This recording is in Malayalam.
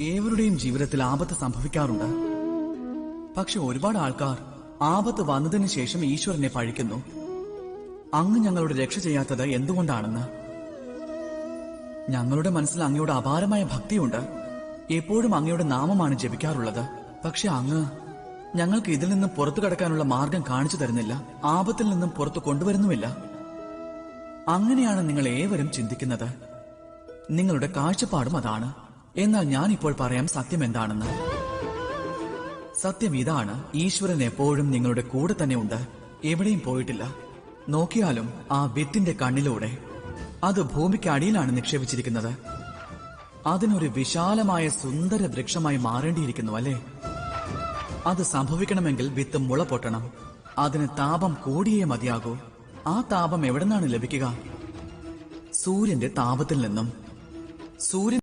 ഏവരുടെയും ജീവിതത്തിൽ ആപത്ത് സംഭവിക്കാറുണ്ട്. പക്ഷെ ഒരുപാട് ആൾക്കാർ ആപത്ത് വന്നതിന് ശേഷം ഈശ്വരനെ പഴിക്കുന്നു. അങ്ങ് ഞങ്ങളുടെ രക്ഷ ചെയ്യാത്തത് എന്തുകൊണ്ടാണെന്ന്? ഞങ്ങളുടെ മനസ്സിൽ അങ്ങയോട് അപാരമായ ഭക്തിയുണ്ട്. എപ്പോഴും അങ്ങയുടെ നാമമാണ് ജപിക്കാറുള്ളത്. പക്ഷെ അങ്ങ് ഞങ്ങൾക്ക് ഇതിൽ നിന്നും പുറത്തു കടക്കാനുള്ള മാർഗം കാണിച്ചു തരുന്നില്ല. ആപത്തിൽ നിന്നും പുറത്തു കൊണ്ടുവരുന്നുമില്ല. അങ്ങനെയാണ് നിങ്ങൾ ഏവരും ചിന്തിക്കുന്നത്. നിങ്ങളുടെ കാഴ്ചപ്പാടും അതാണ്. എന്നാൽ ഞാനിപ്പോൾ പറയാം സത്യം എന്താണെന്ന് സത്യം ഇതാണ് ഈശ്വരൻ എപ്പോഴും നിങ്ങളുടെ കൂടെ തന്നെ ഉണ്ട്. എവിടെയും പോയിട്ടില്ല. നോക്കിയാലും ആ വിത്തിന്റെ കണ്ണിലൂടെ. അത് ഭൂമിക്ക് അടിയിലാണ് നിക്ഷേപിച്ചിരിക്കുന്നത്. അതിനൊരു വിശാലമായ സുന്ദര വൃക്ഷമായി മാറേണ്ടിയിരിക്കുന്നു അല്ലേ? അത് സംഭവിക്കണമെങ്കിൽ വിത്ത് മുള പൊട്ടണം. അതിന് താപം കൂടിയേ മതിയാകൂ. ആ താപം എവിടെ നിന്നാണ് ലഭിക്കുക? സൂര്യന്റെ താപത്തിൽ നിന്നും. സൂര്യൻ